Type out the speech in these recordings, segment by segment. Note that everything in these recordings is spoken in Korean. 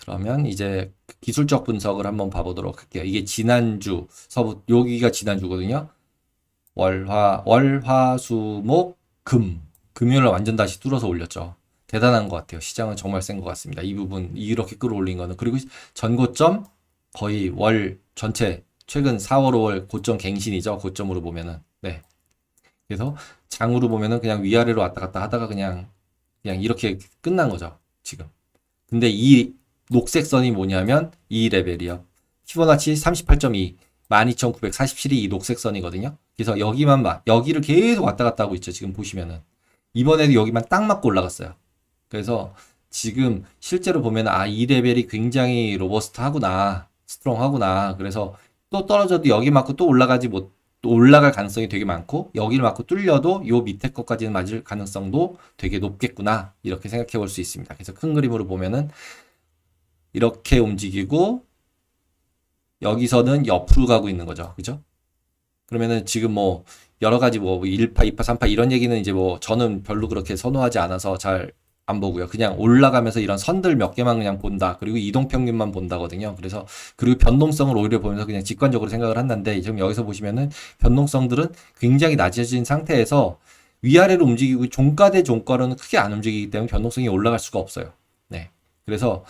그러면 이제 기술적 분석을 한번 봐보도록 할게요. 이게 지난주 서부 여기가 지난주거든요. 월화 월화수목 금 금요일 날 완전 다시 뚫어서 올렸죠. 대단한 것 같아요. 시장은 정말 센 것 같습니다. 이 부분 이렇게 끌어올린 거는 그리고 전고점 거의 월 전체 최근 4월 5월 고점 갱신이죠. 고점으로 보면은 네. 그래서 장으로 보면은 그냥 위아래로 왔다 갔다 하다가 그냥 그냥 이렇게 끝난 거죠. 지금. 근데 이 녹색 선이 뭐냐면 이 레벨이요. 피보나치 38.2, 12,947이 이 녹색 선이거든요. 그래서 여기만 봐. 여기를 계속 왔다 갔다 하고 있죠. 지금 보시면은. 이번에도 여기만 딱 맞고 올라갔어요. 그래서 지금 실제로 보면 아, 이 레벨이 굉장히 로버스트 하구나. 스트롱 하구나. 그래서 또 떨어져도 여기 맞고 또 올라가지 못, 또 올라갈 가능성이 되게 많고 여기를 맞고 뚫려도 요 밑에 것까지는 맞을 가능성도 되게 높겠구나. 이렇게 생각해 볼 수 있습니다. 그래서 큰 그림으로 보면은 이렇게 움직이고 여기서는 옆으로 가고 있는 거죠. 그죠? 그러면은 지금 뭐 여러 가지 뭐 1파, 2파, 3파 이런 얘기는 이제 뭐 저는 별로 그렇게 선호하지 않아서 잘 안 보고요. 그냥 올라가면서 이런 선들 몇 개만 그냥 본다. 그리고 이동 평균만 본다거든요. 그래서 그리고 변동성을 오히려 보면서 그냥 직관적으로 생각을 한다는데 지금 여기서 보시면은 변동성들은 굉장히 낮아진 상태에서 위아래로 움직이고 종가 대 종가로는 크게 안 움직이기 때문에 변동성이 올라갈 수가 없어요. 네. 그래서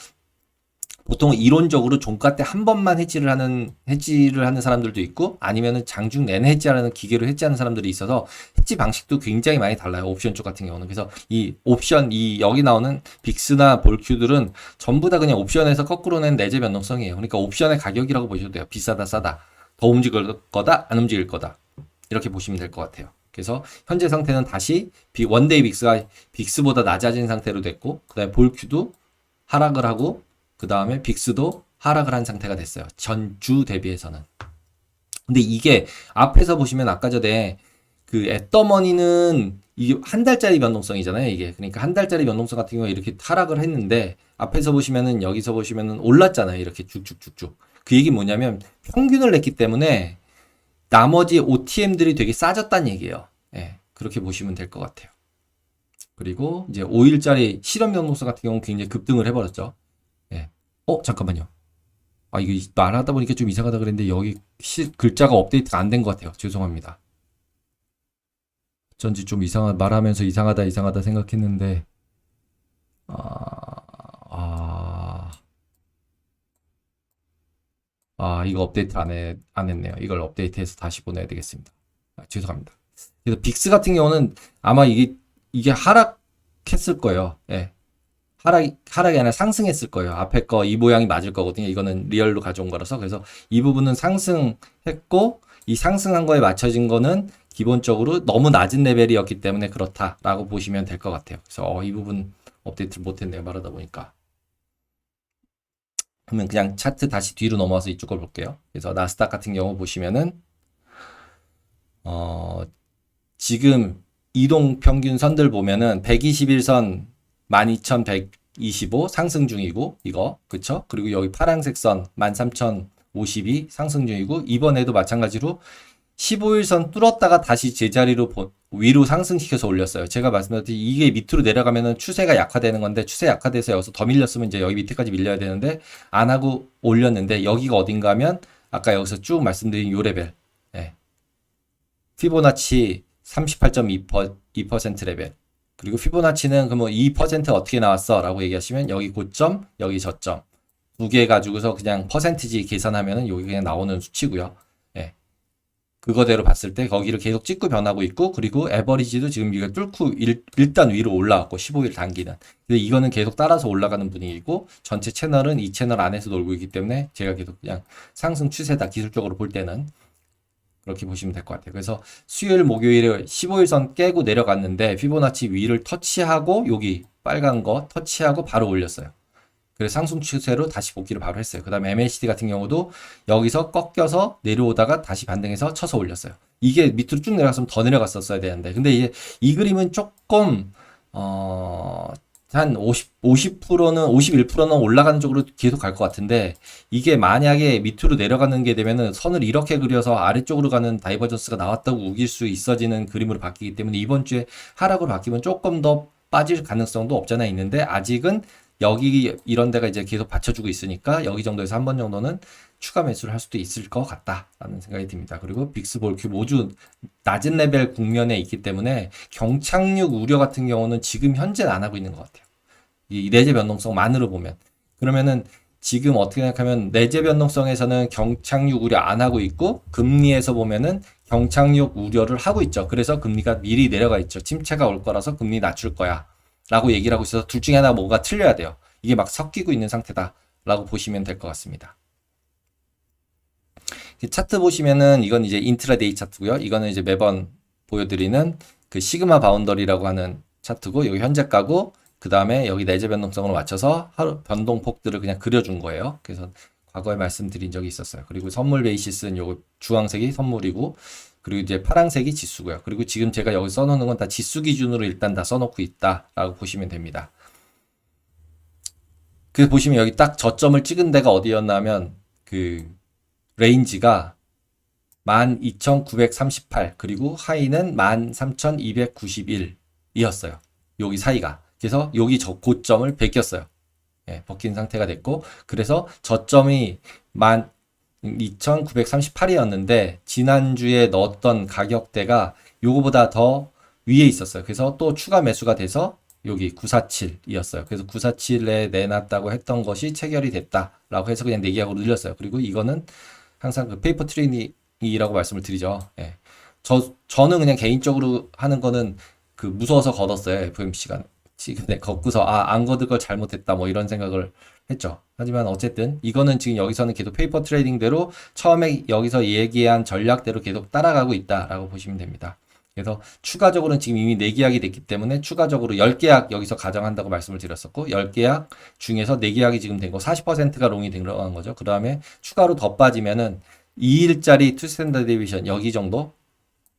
보통 이론적으로 종가 때 한 번만 해지를 하는 해지를 하는 사람들도 있고 아니면은 장중 내내 해지하는 기계로 해지하는 사람들이 있어서 해지 방식도 굉장히 많이 달라요. 옵션 쪽 같은 경우는 그래서 이 옵션 이 여기 나오는 빅스나 볼큐들은 전부 다 그냥 옵션에서 거꾸로 낸 내재 변동성이에요. 그러니까 옵션의 가격이라고 보셔도 돼요. 비싸다 싸다 더 움직일 거다 안 움직일 거다 이렇게 보시면 될 것 같아요. 그래서 현재 상태는 다시 비- 원데이 빅스가 빅스보다 낮아진 상태로 됐고 그다음에 볼큐도 하락을 하고 그 다음에 빅스도 하락을 한 상태가 됐어요. 전주 대비해서는. 근데 이게 앞에서 보시면 아까 전에 그 애더머니는 이게 한 달짜리 변동성이잖아요. 이게 그러니까 한 달짜리 변동성 같은 경우에 이렇게 하락을 했는데 앞에서 보시면은 여기서 보시면은 올랐잖아요. 이렇게 쭉쭉쭉쭉. 그 얘기 뭐냐면 평균을 냈기 때문에 나머지 OTM들이 되게 싸졌다는 얘기예요. 예, 그렇게 보시면 될 것 같아요. 그리고 이제 5일짜리 실험 변동성 같은 경우는 굉장히 급등을 해버렸죠. 예. 어, 잠깐만요. 아, 이거 이- 말하다 보니까 좀 이상하다 그랬는데 여기 시- 글자가 업데이트가 안 된 것 같아요. 죄송합니다. 어쩐지 좀 이상하, 말하면서 이상하다, 이상하다 생각했는데, 아, 아, 아, 이거 업데이트 안 해, 안 했네요. 이걸 업데이트해서 다시 보내야 되겠습니다. 아, 죄송합니다. 그래서 빅스 같은 경우는 아마 이게, 이게 하락했을 거예요. 예. 하락, 하락이 아니라 상승했을 거예요. 앞에 거 이 모양이 맞을 거거든요. 이거는 리얼로 가져온 거라서. 그래서 이 부분은 상승했고, 이 상승한 거에 맞춰진 거는 기본적으로 너무 낮은 레벨이었기 때문에 그렇다라고 보시면 될 것 같아요. 그래서 어, 이 부분 업데이트를 못했네요. 말하다 보니까. 그러면 그냥 차트 다시 뒤로 넘어와서 이쪽 걸 볼게요. 그래서 나스닥 같은 경우 보시면은, 어, 지금 이동 평균 선들 보면은 121선 12,125 상승 중이고 이거 그쵸? 그리고 여기 파란색 선 13,052 상승 중이고 이번에도 마찬가지로 15일선 뚫었다가 다시 제자리로 보- 위로 상승시켜서 올렸어요. 제가 말씀드렸듯이 이게 밑으로 내려가면은 추세가 약화되는 건데 추세 약화돼서 여기서 더 밀렸으면 이제 여기 밑에까지 밀려야 되는데 안 하고 올렸는데 여기가 어딘가 하면 아까 여기서 쭉 말씀드린 요 레벨 예. 피보나치 38.2% 레벨 그리고 피보나치는 그러면 2% 어떻게 나왔어? 라고 얘기하시면 여기 고점, 여기 저점. 두 개 가지고서 그냥 퍼센티지 계산하면은 여기 그냥 나오는 수치고요. 예. 그거대로 봤을 때 거기를 계속 찍고 변하고 있고 그리고 에버리지도 지금 이거 뚫고 일, 일단 위로 올라왔고 15일 단기는. 근데 이거는 계속 따라서 올라가는 분위기고 전체 채널은 이 채널 안에서 놀고 있기 때문에 제가 계속 그냥 상승 추세다 기술적으로 볼 때는 그렇게 보시면 될 것 같아요. 그래서 수요일, 목요일에 15일선 깨고 내려갔는데 피보나치 위를 터치하고 여기 빨간 거 터치하고 바로 올렸어요. 그래서 상승 추세로 다시 복귀를 바로 했어요. 그 다음에 MACD 같은 경우도 여기서 꺾여서 내려오다가 다시 반등해서 쳐서 올렸어요. 이게 밑으로 쭉 내려갔으면 더 내려갔었어야 되는데. 근데 이제 이 그림은 조금, 어, 한 50, 50%는, 51%는 올라가는 쪽으로 계속 갈 것 같은데, 이게 만약에 밑으로 내려가는 게 되면은 선을 이렇게 그려서 아래쪽으로 가는 다이버전스가 나왔다고 우길 수 있어지는 그림으로 바뀌기 때문에 이번 주에 하락으로 바뀌면 조금 더 빠질 가능성도 없잖아 있는데 아직은 여기 이런 데가 이제 계속 받쳐주고 있으니까 여기 정도에서 한 번 정도는 추가 매수를 할 수도 있을 것 같다라는 생각이 듭니다. 그리고 빅스 볼큐 모두 낮은 레벨 국면에 있기 때문에 경착륙 우려 같은 경우는 지금 현재는 안 하고 있는 것 같아요. 이 내재 변동성만으로 보면 그러면은 지금 어떻게 생각하면 내재 변동성에서는 경착륙 우려 안 하고 있고 금리에서 보면은 경착륙 우려를 하고 있죠. 그래서 금리가 미리 내려가 있죠. 침체가 올 거라서 금리 낮출 거야. 라고 얘기를 하고 있어서 둘 중에 하나 뭐가 틀려야 돼요. 이게 막 섞이고 있는 상태다. 라고 보시면 될 것 같습니다. 이 차트 보시면은 이건 이제 인트라데이 차트고요. 이거는 이제 매번 보여드리는 그 시그마 바운더리라고 하는 차트고 여기 현재가고 그 다음에 여기 내재 변동성을 맞춰서 하루 변동폭들을 그냥 그려준 거예요. 그래서 과거에 말씀드린 적이 있었어요. 그리고 선물 베이시스는 요거 주황색이 선물이고 그리고 이제 파란색이 지수고요. 그리고 지금 제가 여기 써놓는 건 다 지수 기준으로 일단 다 써놓고 있다라고 보시면 됩니다. 그 보시면 여기 딱 저점을 찍은 데가 어디였냐면 그 레인지가 12,938 그리고 하이는 13,291이었어요. 여기 사이가. 그래서 여기 저 고점을 베꼈어요. 예, 벗긴 상태가 됐고 그래서 저점이 12,938이었는데 지난주에 넣었던 가격대가 요거보다 더 위에 있었어요. 그래서 또 추가 매수가 돼서 여기 947이었어요. 그래서 947에 내놨다고 했던 것이 체결이 됐다라고 해서 그냥 내기약으로 늘렸어요. 그리고 이거는 항상 그 페이퍼 트레이닝이라고 말씀을 드리죠. 예. 저, 저는 그냥 개인적으로 하는 거는 그 무서워서 걷었어요. FMC가. 지금 네, 걷고서 아, 안 걷을 걸 잘못했다 뭐 이런 생각을 했죠. 하지만 어쨌든 이거는 지금 여기서는 계속 페이퍼 트레이딩대로 처음에 여기서 얘기한 전략대로 계속 따라가고 있다라고 보시면 됩니다. 그래서 추가적으로는 지금 이미 4계약이 됐기 때문에 추가적으로 10계약 여기서 가정한다고 말씀을 드렸었고 10계약 중에서 4계약이 지금 된 거 40%가 롱이 들어간 거죠. 그 다음에 추가로 더 빠지면은 2일짜리 투 스탠더드 디비전 여기 정도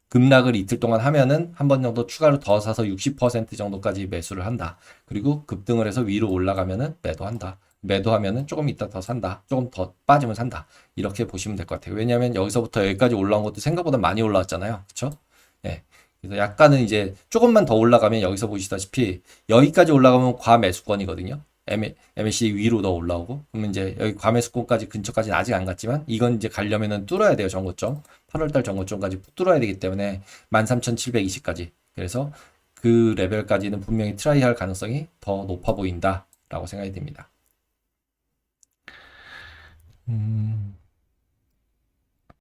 급락을 이틀 동안 하면은 한 번 정도 추가로 더 사서 60% 정도까지 매수를 한다. 그리고 급등을 해서 위로 올라가면은 매도한다. 매도하면은 조금 이따 더 산다. 조금 더 빠지면 산다. 이렇게 보시면 될 것 같아요. 왜냐하면 여기서부터 여기까지 올라온 것도 생각보다 많이 올라왔잖아요. 그렇죠? 예. 그래서 약간은 이제 조금만 더 올라가면 여기서 보시다시피 여기까지 올라가면 과매수권이거든요. MAC 위로 더 올라오고 그러면 이제 여기 과매수권까지 근처까지는 아직 안 갔지만 이건 이제 가려면은 뚫어야 돼요 정고점 8월달 정고점까지 뚫어야 되기 때문에 13,720까지 그래서 그 레벨까지는 분명히 트라이 할 가능성이 더 높아 보인다라고 생각이 듭니다. 음.